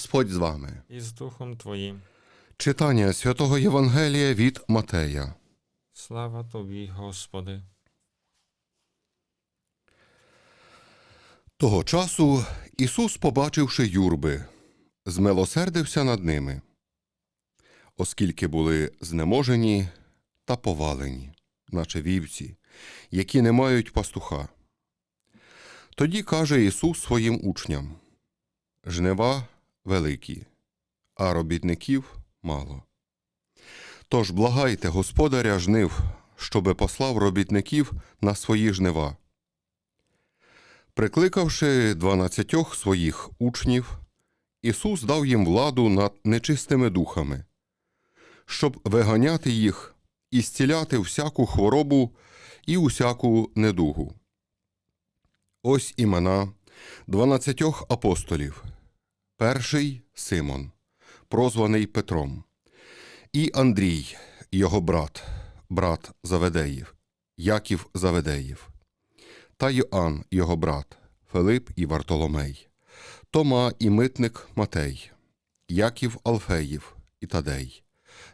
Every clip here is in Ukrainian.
Господь з вами. і з Духом Твоїм. Читання святого Євангелія від Матея. Слава Тобі, Господи. Того часу Ісус, побачивши юрби, змилосердився над ними, оскільки були знеможені та повалені, наче вівці, які не мають пастуха. Тоді каже Ісус своїм учням: Жнива великі, а робітників мало. Тож благайте Господаря жнив, щоби послав робітників на свої жнива. Прикликавши дванадцятьох своїх учнів, Ісус дав їм владу над нечистими духами, щоб виганяти їх і зціляти всяку хворобу і усяку недугу. Ось імена дванадцятьох апостолів. Перший Симон, прозваний Петром, і Андрій, його брат, брат Заведеїв, Яків Заведеїв. Та Йоанн, його брат, Филип і Вартоломей, Тома і митник Матей, Яків Алфеїв і Тадей,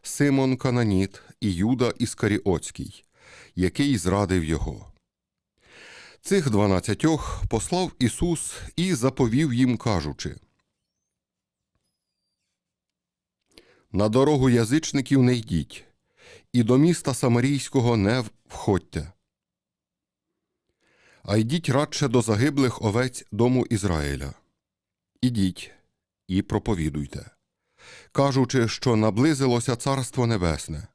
Симон Кананіт і Юда Іскаріоцький, який зрадив його. Цих дванадцятьох послав Ісус і заповів їм, кажучи: На дорогу язичників не йдіть, і до міста Самарійського не входьте а йдіть радше до загиблих овець дому Ізраїля. Ідіть і проповідуйте, кажучи, що наблизилося Царство Небесне.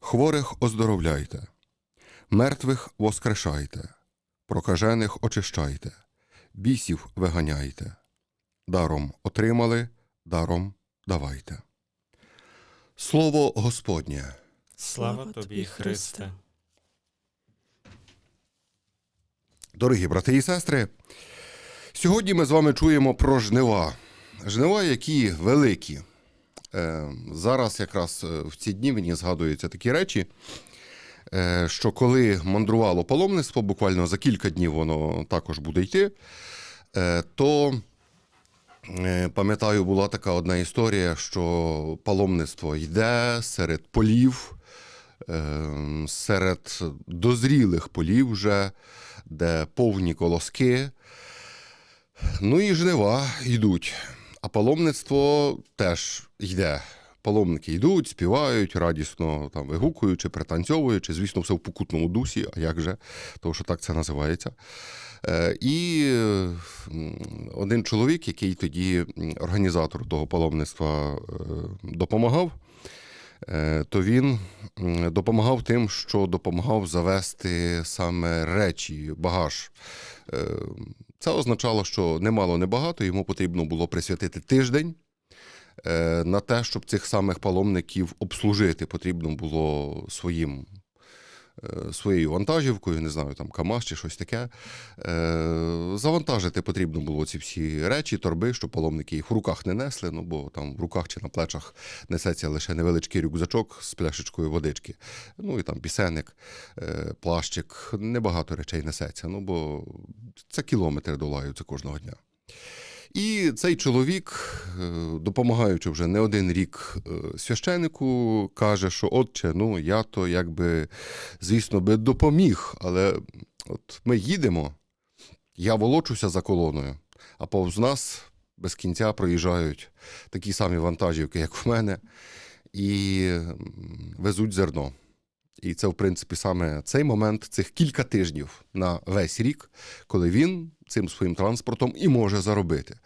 Хворих оздоровляйте, мертвих воскрешайте, прокажених очищайте, бісів виганяйте. Даром отримали, даром давайте. Слово Господнє. Слава Тобі, Христе. Дорогі брати і сестри, сьогодні ми з вами чуємо про жнива. Жнива, які великі. Е, зараз якраз е, в ці дні мені згадуються такі речі, е, що коли мандрувало паломництво, буквально за кілька днів воно також буде йти, то пам'ятаю, була така одна історія, що паломництво йде серед полів, е, серед дозрілих полів вже де повні колоски. Ну і жнива йдуть. А паломництво теж йде. Паломники йдуть, співають, радісно там вигукуючи, пританцьовуючи, звісно, все в покутному дусі, а як же, тому що так це називається. Е, І один чоловік, який тоді організатор того паломництва е, допомагав, Е, то він допомагав тим, що допомагав завести саме речі, багаж. Це означало, що немало небагато, йому потрібно було присвятити тиждень на те, щоб цих самих паломників обслужити. Потрібно було своїм. Е, Своєю вантажівкою, не знаю, там КАМАЗ чи щось таке. Е, завантажити потрібно було ці всі речі, торби, щоб паломники їх в руках не несли, ну бо там в руках чи на плечах несеться лише невеличкий рюкзачок з пляшечкою водички. Ну і там пісенник, е, плащик, небагато речей несеться, ну бо це кілометри долаються кожного дня. І цей чоловік, е, допомагаючи вже не один рік е, священику, каже, що отче, ну я то якби, звісно, би допоміг, але от ми їдемо, я волочуся за колоною, а повз нас без кінця проїжджають такі самі вантажівки, як в мене, і везуть зерно. І це, в принципі, саме цей момент, цих кілька тижнів на весь рік, коли він цим своїм транспортом і може заробити.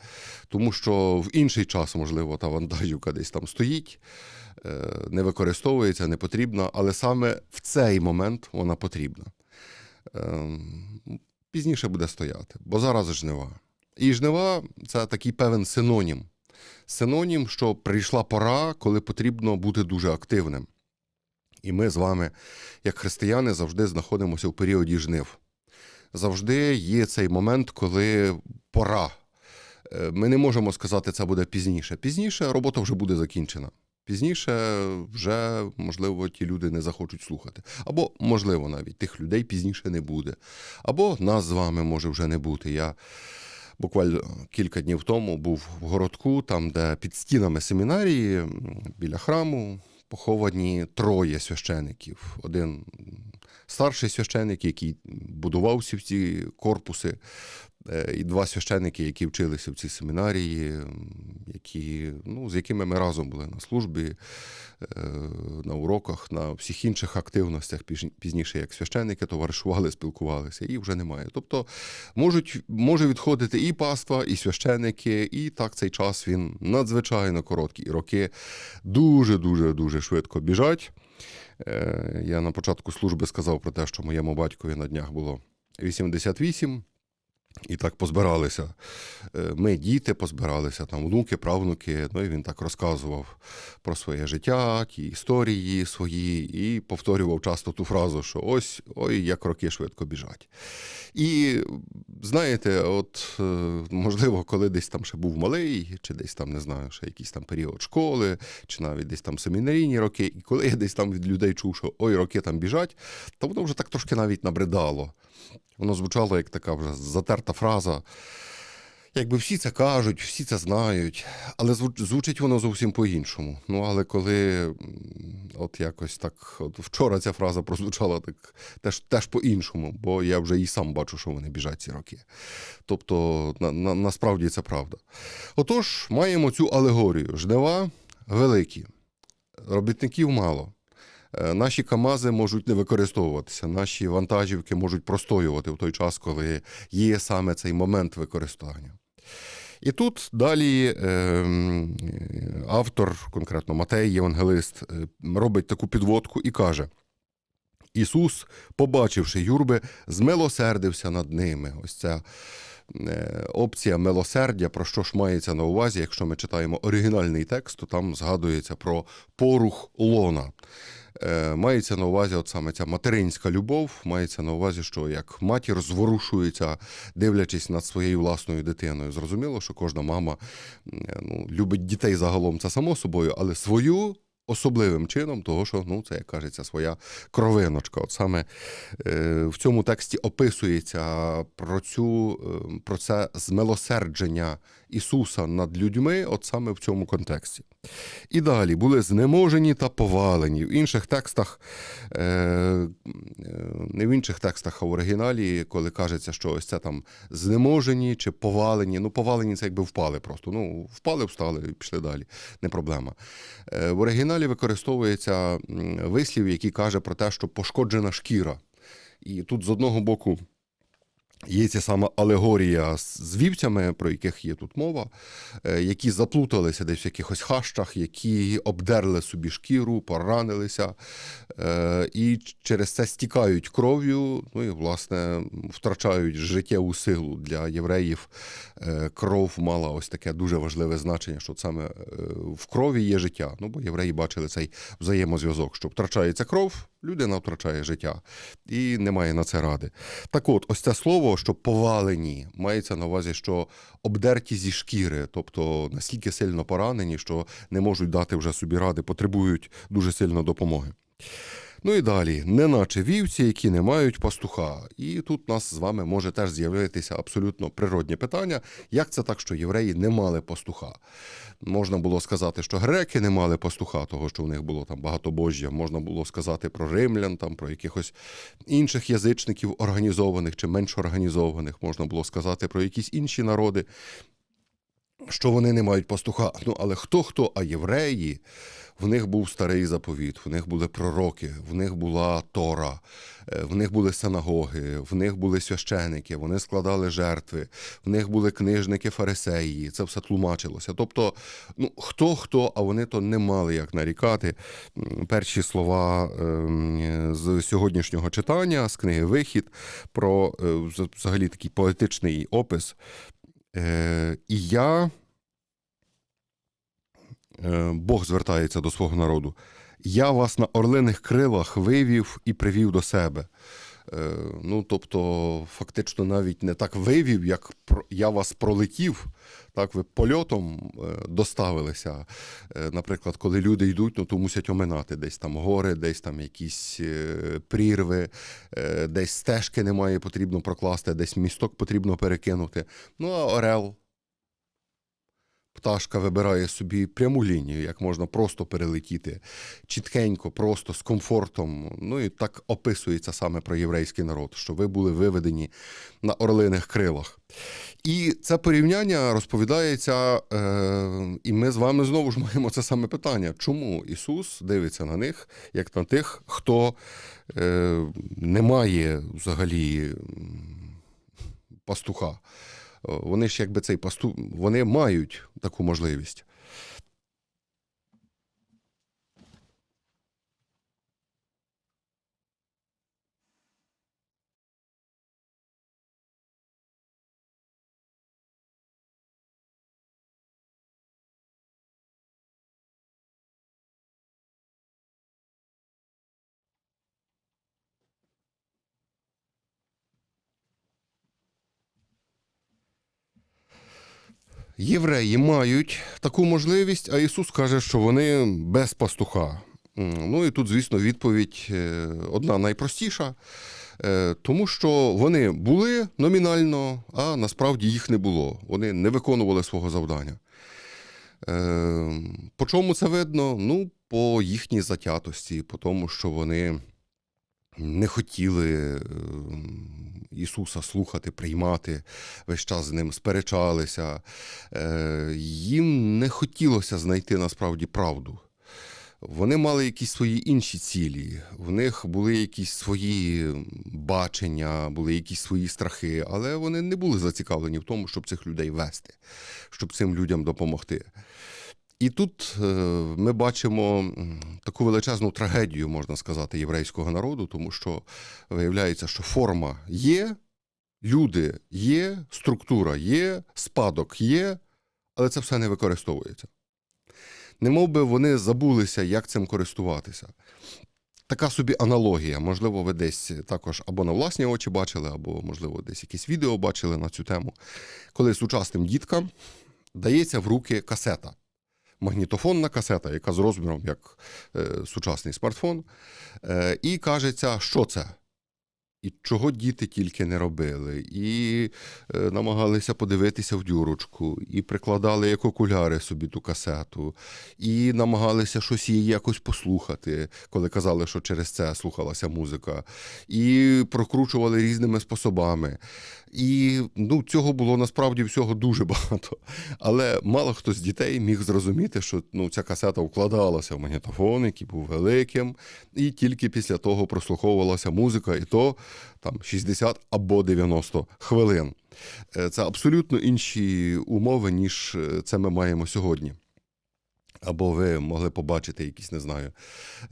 Тому що в інший час, можливо, та вантажівка десь там стоїть, е, не використовується, не потрібна, але саме в цей момент вона потрібна. Ем, Пізніше буде стояти, бо зараз жнива. І жнива це такий певен синонім. Синонім, що прийшла пора, коли потрібно бути дуже активним. І ми з вами, як християни, завжди знаходимося в періоді жнив. Завжди є цей момент, коли пора. Е, Ми не можемо сказати, це буде пізніше. Пізніше робота вже буде закінчена. Пізніше вже, можливо, ті люди не захочуть слухати. Або, можливо, навіть тих людей пізніше не буде. Або нас з вами може вже не бути. Я буквально кілька днів тому був в городку, там, де під стінами семінарії біля храму поховані троє священиків. Один старший священик, який будував всі ці корпуси, і два священики, які вчилися в цій семінарії, які, ну, з якими ми разом були на службі, е, на уроках, на всіх інших активностях, пізніше як священики, товаришували, спілкувалися, і вже немає. Тобто можуть, може відходити і паства, і священики, і так цей час він надзвичайно короткий. І роки дуже-дуже дуже швидко біжать. Е, Я на початку служби сказав про те, що моєму батькові на днях було 88. І так позбиралися. Е, Ми, діти, позбиралися, там внуки, правнуки. Ну і він так розказував про своє життя, ті історії свої, і повторював часто ту фразу, що ось ой, як роки швидко біжать. І знаєте, от е, можливо, коли десь там ще був малий, чи десь там не знаю, ще якийсь там період школи, чи навіть десь там семінарійні роки, і коли я десь там від людей чув, що ой, роки там біжать, то воно вже так трошки навіть набридало. Воно звучало як така вже затерта фраза. Якби всі це кажуть, всі це знають, але звучить воно зовсім по-іншому. Ну, але коли от якось так, от вчора ця фраза прозвучала так теж, теж по-іншому, бо я вже і сам бачу, що вони біжать ці роки. Тобто, на, на, насправді це правда. Отож, маємо цю алегорію. Жнива великі, робітників мало. Е, Наші КАМАЗи можуть не використовуватися, наші вантажівки можуть простоювати в той час, коли є саме цей момент використання. І тут далі е, м, е, автор, конкретно Матей, євангелист, е, робить таку підводку і каже: Ісус, побачивши юрби, змилосердився над ними. Ось ця е, опція милосердя, про що ж мається на увазі, якщо ми читаємо оригінальний текст, то там згадується про порух лона. Е, Мається на увазі, от саме ця материнська любов, мається на увазі, що як матір зворушується, дивлячись над своєю власною дитиною. Зрозуміло, що кожна мама е, ну, любить дітей загалом, це само собою, але свою особливим чином, того, що ну, це, як кажеться, своя кровиночка. От саме е, в цьому тексті описується про, цю, е, про це змилосердження Ісуса над людьми, от саме в цьому контексті. І далі були знеможені та повалені. В інших текстах, е, е, не в інших текстах, а в оригіналі, коли кажеться, що ось це там знеможені чи повалені. Ну, повалені це якби впали просто. Ну, впали, встали і пішли далі. Не проблема. Е, в оригіналі використовується вислів, який каже про те, що пошкоджена шкіра. І тут з одного боку. Є ця сама алегорія з вівцями, про яких є тут мова, е, які заплуталися десь в якихось хащах, які обдерли собі шкіру, поранилися, е, і через це стікають кров'ю, ну і, власне, втрачають життєву силу для євреїв. е, Кров мала ось таке дуже важливе значення, що саме в крові є життя. Ну, бо євреї бачили цей взаємозв'язок, що втрачається кров, людина втрачає життя, і немає на це ради. Так от, ось це слово, що повалені, мається на увазі, що обдерті зі шкіри, тобто настільки сильно поранені, що не можуть дати вже собі ради, потребують дуже сильно допомоги. Ну і далі, неначе вівці, які не мають пастуха. І тут нас з вами може теж з'явитися абсолютно природнє питання, як це так, що євреї не мали пастуха. Можна було сказати, що греки не мали пастуха, того, що в них було там багатобожжя. Можна було сказати про римлян, там, про якихось інших язичників організованих чи менш організованих. Можна було сказати про якісь інші народи, що вони не мають пастуха. Ну, але хто хто, а євреї, в них був старий заповіт, в них були пророки, в них була Тора, е, в них були синагоги, в них були священики, вони складали жертви, в них були книжники фарисеї. Це все тлумачилося. Тобто, ну хто хто, а вони то не мали як нарікати. Перші слова ем, з сьогоднішнього читання, з книги Вихід, про е, взагалі такий поетичний опис. Е, І я, Бог звертається до свого народу. Я вас на орлиних крилах вивів і привів до себе. Е, ну, тобто, фактично навіть не так вивів, як я вас пролетів, так ви польотом е, доставилися. Е, наприклад, коли люди йдуть, ну то мусять оминати десь там гори, десь там якісь е, прірви, е, десь стежки немає, потрібно прокласти, десь місток потрібно перекинути. Ну, а орел. Пташка вибирає собі пряму лінію, як можна просто перелетіти чіткенько, просто з комфортом. Ну і так описується саме про єврейський народ, що ви були виведені на орлиних крилах. І це порівняння розповідається, е, і ми з вами знову ж маємо це саме питання. Чому Ісус дивиться на них, як на тих, хто е, не має взагалі пастуха? Вони ж якби цей поступ, вони мають таку можливість. Євреї мають таку можливість, а Ісус каже, що вони без пастуха. Ну і тут, звісно, відповідь е, одна найпростіша, е, тому що вони були номінально, а насправді їх не було. Вони не виконували свого завдання. Е, По чому це видно? Ну, по їхній затятості, по тому, що вони не хотіли е, Ісуса слухати, приймати, весь час з ним сперечалися. Е, Їм не хотілося знайти насправді правду. Вони мали якісь свої інші цілі, в них були якісь свої бачення, були якісь свої страхи, але вони не були зацікавлені в тому, щоб цих людей вести, щоб цим людям допомогти. І тут е, ми бачимо таку величезну трагедію, можна сказати, єврейського народу, тому що виявляється, що форма є, люди є, структура є, спадок є, але це все не використовується. Немов би вони забулися, як цим користуватися. Така собі аналогія. Можливо, ви десь також або на власні очі бачили, або, можливо, десь якесь відео бачили на цю тему, коли сучасним діткам дається в руки касета. Магнітофонна касета, яка з розміром як е, сучасний смартфон, е, і кажеться, що це. І чого діти тільки не робили, і е, намагалися подивитися в дюрочку, і прикладали як окуляри собі ту касету, і намагалися щось її якось послухати, коли казали, що через це слухалася музика, і прокручували різними способами. І ну, цього було насправді всього дуже багато. Але мало хто з дітей міг зрозуміти, що ну, ця касета вкладалася в магнітофон, який був великим, і тільки після того прослуховувалася музика, і то там 60 або 90 хвилин. Е, Це абсолютно інші умови, ніж е, це ми маємо сьогодні. Або ви могли побачити якісь, не знаю,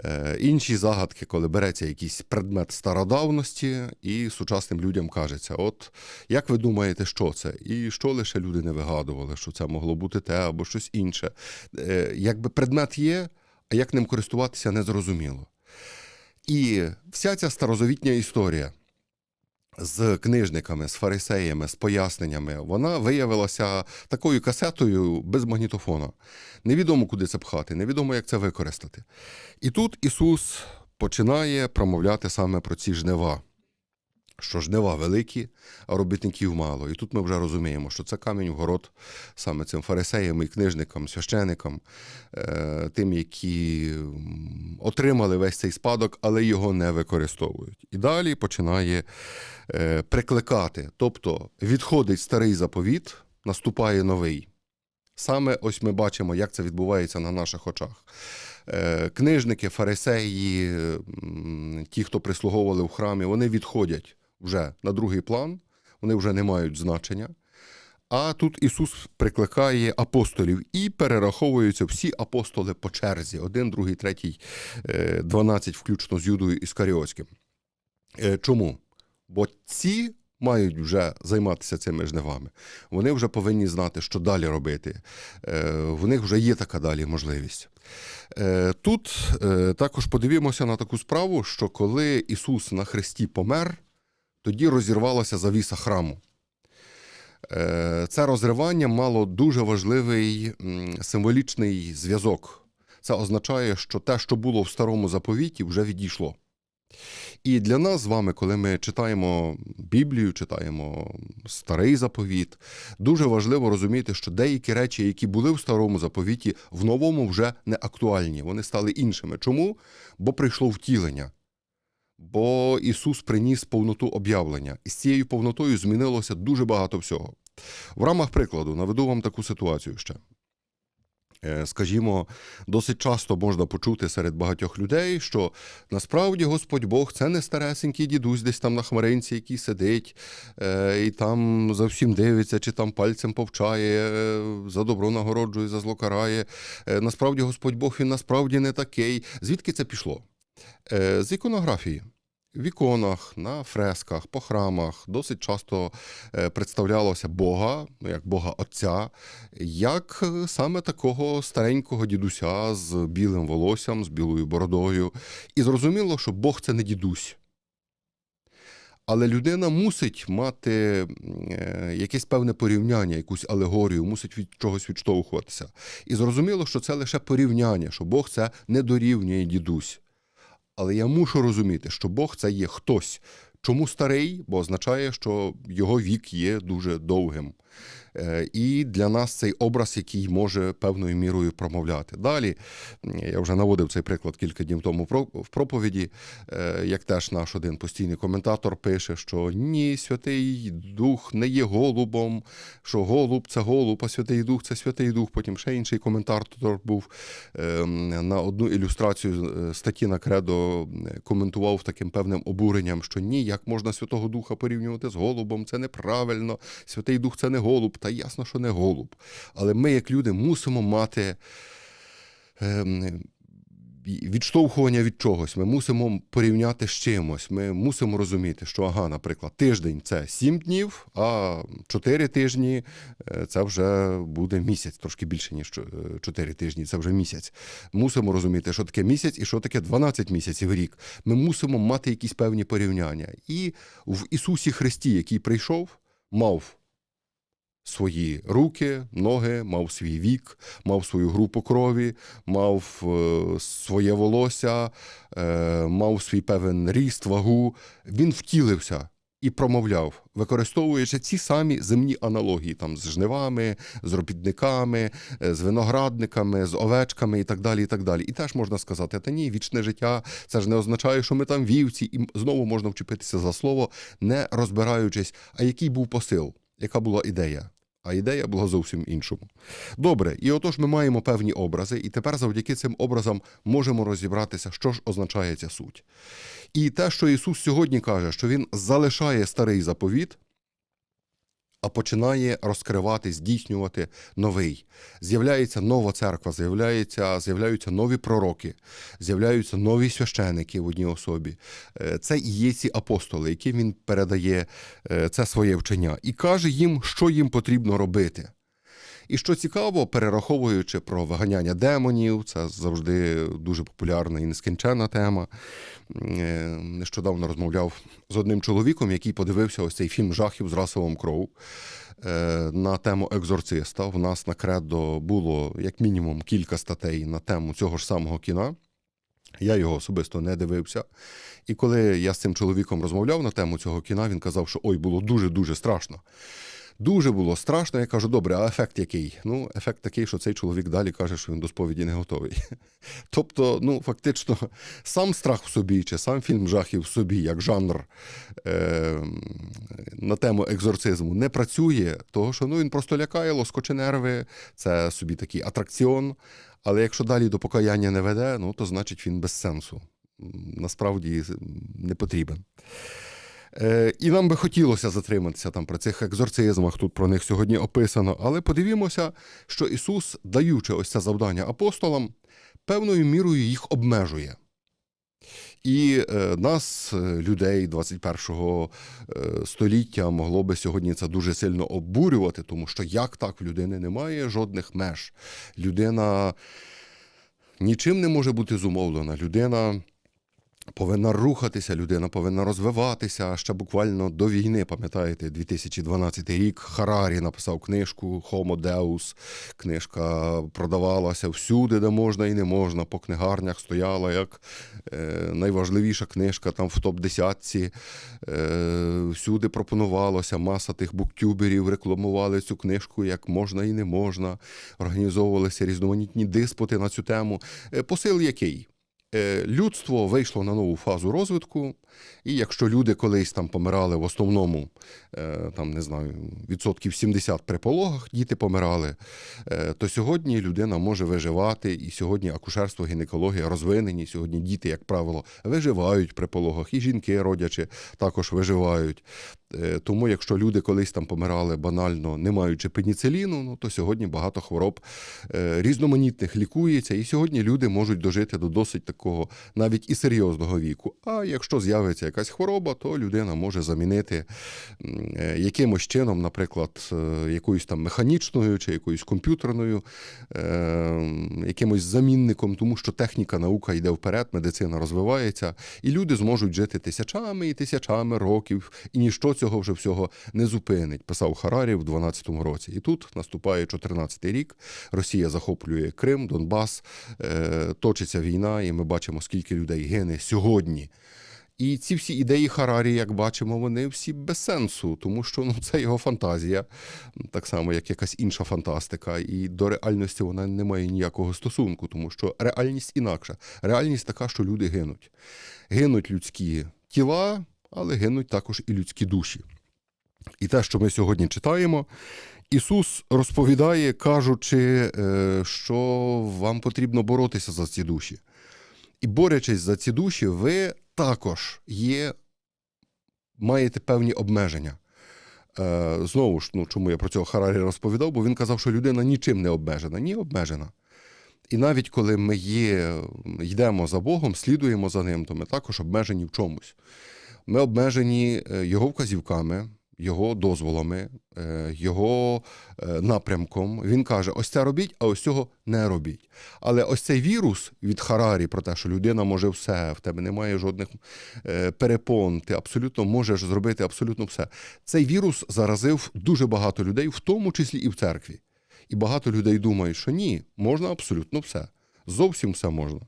е, інші загадки, коли береться якийсь предмет стародавності, і сучасним людям кажеться: от як ви думаєте, що це? І що лише люди не вигадували, що це могло бути те або щось інше. Якби предмет є, а як ним користуватися, незрозуміло. І вся ця старозавітня історія з книжниками, з фарисеями, з поясненнями, вона виявилася такою касетою без магнітофона. Невідомо, куди це пхати, невідомо, як це використати. І тут Ісус починає промовляти саме про ці жнива. Що жнива великі, а робітників мало. І тут ми вже розуміємо, що це камінь в город саме цим фарисеям і книжникам, священикам, е, тим, які отримали весь цей спадок, але його не використовують. І далі починає е, прикликати. Тобто відходить старий заповіт, наступає новий. Саме ось ми бачимо, як це відбувається на наших очах. Е, Книжники, фарисеї, ті, хто прислуговували в храмі, вони відходять вже на другий план, вони вже не мають значення. А тут Ісус прикликає апостолів і перераховуються всі апостоли по черзі: один, другий, третій, е, дванадцять, включно з Юдою Іскаріотським. Е, Чому? Бо ці мають вже займатися цими жнивами. Вони вже повинні знати, що далі робити. Е, В них вже є така далі можливість. Тут також подивімося на таку справу, що коли Ісус на Христі помер, тоді розірвалася завіса храму. Е, Це розривання мало дуже важливий символічний зв'язок. Це означає, що те, що було в старому заповіті, вже відійшло. І для нас з вами, коли ми читаємо Біблію, читаємо старий заповіт, дуже важливо розуміти, що деякі речі, які були в старому заповіті, в новому вже не актуальні. Вони стали іншими. Чому? Бо прийшло втілення. Бо Ісус приніс повноту об'явлення, і з цією повнотою змінилося дуже багато всього. В рамах прикладу наведу вам таку ситуацію ще. Е, Скажімо, досить часто можна почути серед багатьох людей, що насправді Господь Бог це не старесенький дідусь десь там на хмаринці, який сидить е, і там за всім дивиться, чи там пальцем повчає, е, за добро нагороджує, за зло карає. Насправді Господь Бог він насправді не такий. Звідки це пішло? Е, З іконографії. В іконах, на фресках, по храмах досить часто е, представлялося Бога, як Бога Отця, як е, саме такого старенького дідуся з білим волоссям, з білою бородою. І зрозуміло, що Бог це не дідусь. Але людина мусить мати якесь певне порівняння, якусь алегорію, мусить від чогось відштовхуватися. І зрозуміло, що це лише порівняння, що Бог це не дорівнює дідусь. Але я мушу розуміти, що Бог це є хтось. Чому старий? Бо означає, що його вік є дуже довгим. Е, І для нас цей образ, який може певною мірою промовляти. Далі я вже наводив цей приклад кілька днів тому в проповіді, е, як теж наш один постійний коментатор пише, що ні, Святий Дух не є голубом, що голуб це голуб, а Святий Дух це Святий Дух. Потім ще інший коментатор був е, на одну ілюстрацію е, статті на кредо коментував таким певним обуренням, що ні, як можна Святого Духа порівнювати з голубом, це неправильно. Святий Дух це не голуб, та ясно, що не голуб. Але ми, як люди, мусимо мати. ем, Відштовхування від чогось, ми мусимо порівняти з чимось. Ми мусимо розуміти, що ага, наприклад, тиждень це 7 днів, а 4 тижні е, це вже буде місяць, трошки більше, ніж 4 тижні, це вже місяць. Мусимо розуміти, що таке місяць і що таке 12 місяців рік. Ми мусимо мати якісь певні порівняння. І в Ісусі Христі, який прийшов, мав свої руки, ноги, мав свій вік, мав свою групу крові, мав е, своє волосся, е, мав свій певен ріст, вагу. Він втілився. І промовляв, використовуючи ці самі земні аналогії там з жнивами, з робітниками, е, з виноградниками, з овечками і так далі. І так далі. І теж можна сказати, та ні, вічне життя, це ж не означає, що ми там вівці, і знову можна вчепитися за слово, не розбираючись, а який був посил, яка була ідея. А ідея була зовсім іншому. Добре, і отож ми маємо певні образи, і тепер завдяки цим образам можемо розібратися, що ж означає ця суть. І те, що Ісус сьогодні каже, що Він залишає старий заповіт, а починає розкривати, здійснювати новий. З'являється нова церква, з'являється, з'являються нові пророки, з'являються нові священики в одній особі. Е, Це і є ці апостоли, яким він передає е, це своє вчення, і каже їм, що їм потрібно робити. І що цікаво, перераховуючи про виганяння демонів, це завжди дуже популярна і нескінченна тема. Е, Нещодавно розмовляв з одним чоловіком, який подивився ось цей фільм жахів з Расовом Кроу е, на тему екзорциста. У нас на кредо було як мінімум кілька статей на тему цього ж самого кіна. Я його особисто не дивився. І коли я з цим чоловіком розмовляв на тему цього кіна, він казав, що ой, було дуже-дуже страшно. Дуже було страшно. Я кажу, добре, а ефект який? Ну, ефект такий, що цей чоловік далі каже, що він до сповіді не готовий. Тобто, ну, фактично, сам страх в собі, чи сам фільм жахів в собі, як жанр е- на тему екзорцизму, не працює, того що ну, він просто лякає, лоскоче нерви, це собі такий атракціон. Але якщо далі до покаяння не веде, ну то значить він без сенсу. Насправді не потрібен. Е, І нам би хотілося затриматися там при цих екзорцизмах, тут про них сьогодні описано. Але подивімося, що Ісус, даючи ось це завдання апостолам, певною мірою їх обмежує. І е, нас, е, людей 21-го е, століття, могло би сьогодні це дуже сильно обурювати, тому що як так в людини немає жодних меж. Людина нічим не може бути зумовлена. Людина повинна рухатися, людина повинна розвиватися. А Ще буквально до війни, пам'ятаєте, 2012 рік Харарі написав книжку Homo Deus. Книжка продавалася всюди, де можна і не можна. По книгарнях стояла як е, найважливіша книжка там в топ-десятці. Е, всюди пропонувалося. Маса тих буктюберів рекламували цю книжку як можна і не можна. Організовувалися різноманітні диспути на цю тему. Е, посил який? Е, Людство вийшло на нову фазу розвитку, і якщо люди колись там помирали в основному, е, там не знаю, відсотків 70 при пологах діти помирали, е, то сьогодні людина може виживати, і сьогодні акушерство, гінекологія розвинені. Сьогодні діти, як правило, виживають при пологах, і жінки родячи також виживають. Е, Тому, якщо люди колись там помирали банально, не маючи пеніциліну, ну то сьогодні багато хвороб е, різноманітних лікується, і сьогодні люди можуть дожити до досить такого навіть і серйозного віку. А якщо з'явиться якась хвороба, то людина може замінити е, якимось чином, наприклад, якоюсь там механічною чи якоюсь комп'ютерною, якимось замінником, тому що техніка, наука йде вперед, медицина розвивається, і люди зможуть жити тисячами і тисячами років, і ніщо цього вже всього не зупинить, писав Харарі в 12-му році. І тут наступає 14-й рік. Росія захоплює Крим, Донбас, е, точиться війна, і ми бачимо, скільки людей гине сьогодні. І ці всі ідеї Харарі, як бачимо, вони всі без сенсу, тому що ну, це його фантазія, так само, як якась інша фантастика. І до реальності вона не має ніякого стосунку, тому що реальність інакша. Реальність така, що люди гинуть. Гинуть людські тіла, але гинуть також і людські душі. І те, що ми сьогодні читаємо, Ісус розповідає, кажучи, е, що вам потрібно боротися за ці душі. І борючись за ці душі, ви також є, маєте певні обмеження. Е, Знову ж, ну, чому я про цього Харарі розповідав, бо він казав, що людина нічим не обмежена. Ні, обмежена. І навіть коли ми є, йдемо за Богом, слідуємо за ним, то ми також обмежені в чомусь. Ми обмежені е, його вказівками, його дозволами, е, його е, напрямком. Він каже: ось це робіть, а ось цього не робіть. Але ось цей вірус від Харарі про те, що людина може все, в тебе немає жодних перепон, ти абсолютно можеш зробити абсолютно все. Цей вірус заразив дуже багато людей, в тому числі і в церкві. І багато людей думають, що ні, можна абсолютно все. Зовсім все можна.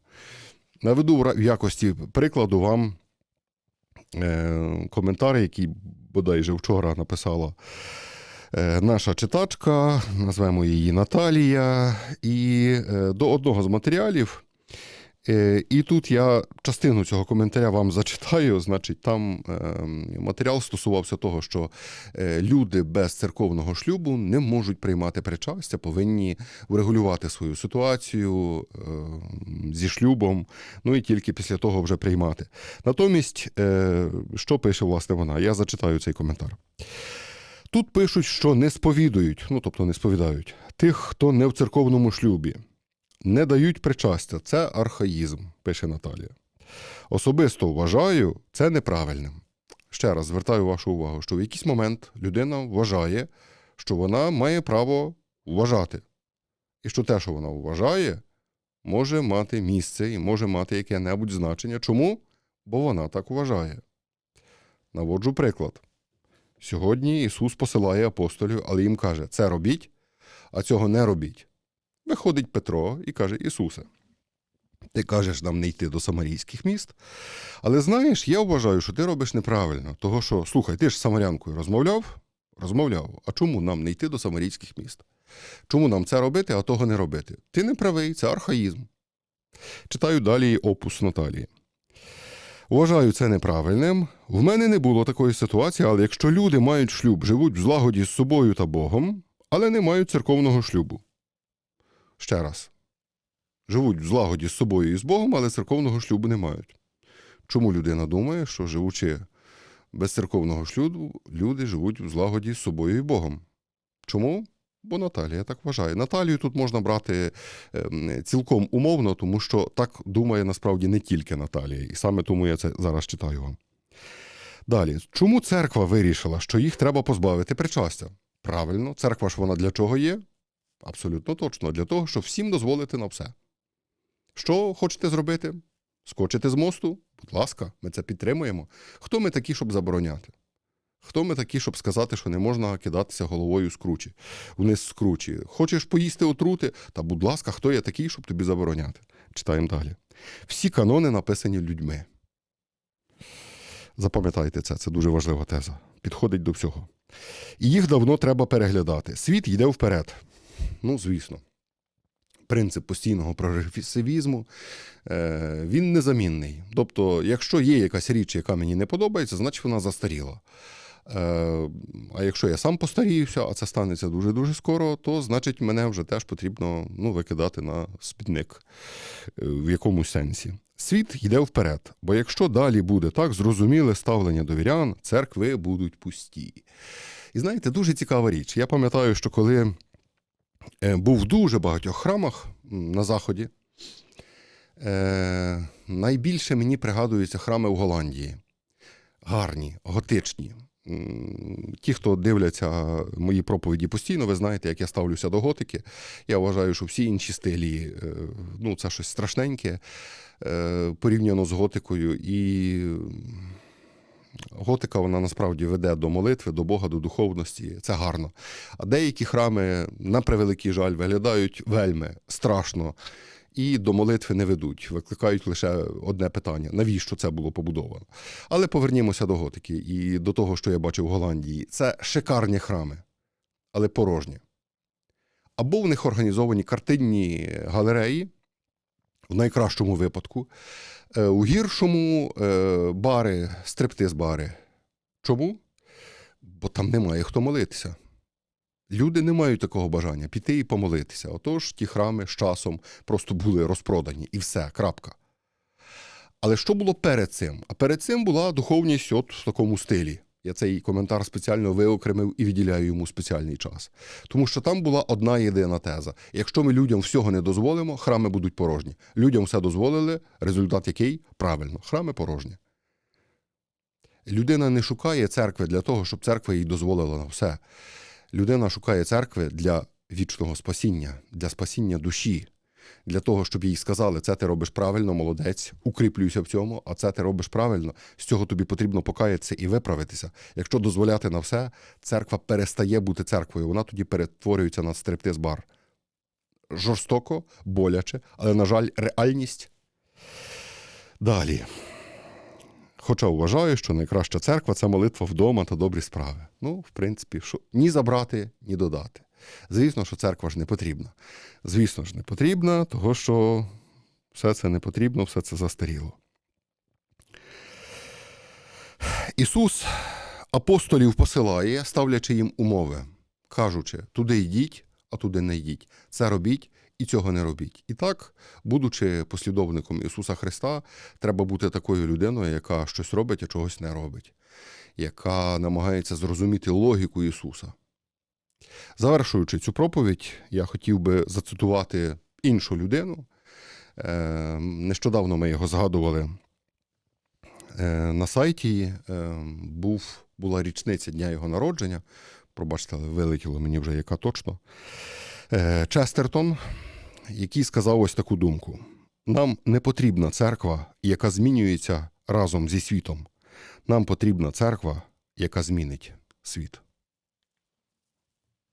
Наведу в якості прикладу вам коментар, який бодай же вчора написала е, наша читачка, назвемо її Наталія. І е, до одного з матеріалів. Е, І тут я частину цього коментаря вам зачитаю. Значить, там е, матеріал стосувався того, що е, люди без церковного шлюбу не можуть приймати причастя, повинні врегулювати свою ситуацію е, зі шлюбом, ну і тільки після того вже приймати. Натомість, е, що пише власне вона? Я зачитаю цей коментар. Тут пишуть, що не сповідують, ну тобто не сповідають, тих, хто не в церковному шлюбі, не дають причастя. Це архаїзм, пише Наталія. Особисто вважаю це неправильним. Ще раз звертаю вашу увагу, що в якийсь момент людина вважає, що вона має право вважати. І що те, що вона вважає, може мати місце і може мати яке-небудь значення. Чому? Бо вона так вважає. Наводжу приклад. Сьогодні Ісус посилає апостолів, але їм каже: це робіть, а цього не робіть. Виходить Петро і каже: Ісусе, ти кажеш нам не йти до самарійських міст. Але знаєш, я вважаю, що ти робиш неправильно. Того, що, слухай, ти ж з самарянкою розмовляв? Розмовляв. А чому нам не йти до самарійських міст? Чому нам це робити, а того не робити? Ти не правий, це архаїзм. Читаю далі опус Наталії. Вважаю це неправильним. В мене не було такої ситуації, але якщо люди мають шлюб, живуть в злагоді з собою та Богом, але не мають церковного шлюбу. Ще раз. Живуть в злагоді з собою і з Богом, але церковного шлюбу не мають. Чому людина думає, що живучи без церковного шлюбу, люди живуть в злагоді з собою і Богом? Чому? Бо Наталія, так вважаю. Наталію тут можна брати ем, цілком умовно, тому що так думає насправді не тільки Наталія. І саме тому я це зараз читаю вам. Далі, чому церква вирішила, що їх треба позбавити причастя? Правильно, церква ж вона для чого є? Абсолютно точно, для того, щоб всім дозволити на все. Що хочете зробити? Скочити з мосту? Будь ласка, ми це підтримуємо. Хто ми такі, щоб забороняти? Хто ми такі, щоб сказати, що не можна кидатися головою з вниз з кручі? Хочеш поїсти отрути? Та будь ласка, хто я такий, щоб тобі забороняти? Читаємо далі. Всі канони написані людьми. Запам'ятайте це, це дуже важлива теза. Підходить до всього. І їх давно треба переглядати. Світ йде вперед. Ну, звісно. Принцип постійного прогресивізму е, він незамінний. Тобто, якщо є якась річ, яка мені не подобається, значить вона застаріла. Е, а якщо я сам постаріюся, а це станеться дуже-дуже скоро, то значить мене вже теж потрібно ну, викидати на спідник е, в якомусь сенсі. Світ йде вперед, бо якщо далі буде так зрозуміле ставлення до вірян, церкви будуть пусті. І знаєте, дуже цікава річ. Я пам'ятаю, що коли був в дуже багатьох храмах на Заході, е, найбільше мені пригадуються храми в Голландії. Гарні, готичні. Ті, хто дивляться мої проповіді постійно, ви знаєте, як я ставлюся до готики. Я вважаю, що всі інші стилі е, ну, це щось страшненьке е, порівняно з готикою. І готика вона насправді веде до молитви, до Бога, до духовності. Це гарно. А деякі храми, на превеликий жаль, виглядають вельми страшно. І до молитви не ведуть, викликають лише одне питання: навіщо це було побудовано? Але повернімося до готики і до того, що я бачив в Голландії. Це шикарні храми, але порожні. Або в них організовані картинні галереї, в найкращому випадку, у гіршому е, бари, стриптиз-бари. Чому? Бо там немає хто молитися. Люди не мають такого бажання піти і помолитися. Отож, ті храми з часом просто були розпродані, і все, крапка. Але що було перед цим? А перед цим була духовність от в такому стилі. Я цей коментар спеціально виокремив і відділяю йому спеціальний час. Тому що там була одна єдина теза. Якщо ми людям всього не дозволимо, храми будуть порожні. Людям все дозволили, результат який? Правильно, храми порожні. Людина не шукає церкви для того, щоб церква їй дозволила на все. Людина шукає церкви для вічного спасіння, для спасіння душі, для того, щоб їй сказали, це ти робиш правильно, молодець, укріплюйся в цьому, а це ти робиш правильно. З цього тобі потрібно покаятися і виправитися. Якщо дозволяти на все, церква перестає бути церквою, вона тоді перетворюється на стриптиз-бар. Жорстоко, боляче, але, на жаль, реальність. Далі. Хоча вважаю, що найкраща церква це молитва вдома та добрі справи. Ну, в принципі, що ні забрати, ні додати. Звісно, що церква ж не потрібна. Звісно ж, не потрібна, того що все це не потрібно, все це застаріло. Ісус апостолів посилає, ставлячи їм умови, кажучи, туди йдіть, а туди не йдіть. Це робіть і цього не робіть. І так, будучи послідовником Ісуса Христа, треба бути такою людиною, яка щось робить, а чогось не робить, яка намагається зрозуміти логіку Ісуса. Завершуючи цю проповідь, я хотів би зацитувати іншу людину. Е, Нещодавно ми його згадували е, на сайті. Е, Був, була річниця дня його народження. Пробачте, вилетіло мені вже яка точно. Честертон, який сказав ось таку думку: нам не потрібна церква, яка змінюється разом зі світом. Нам потрібна церква, яка змінить світ.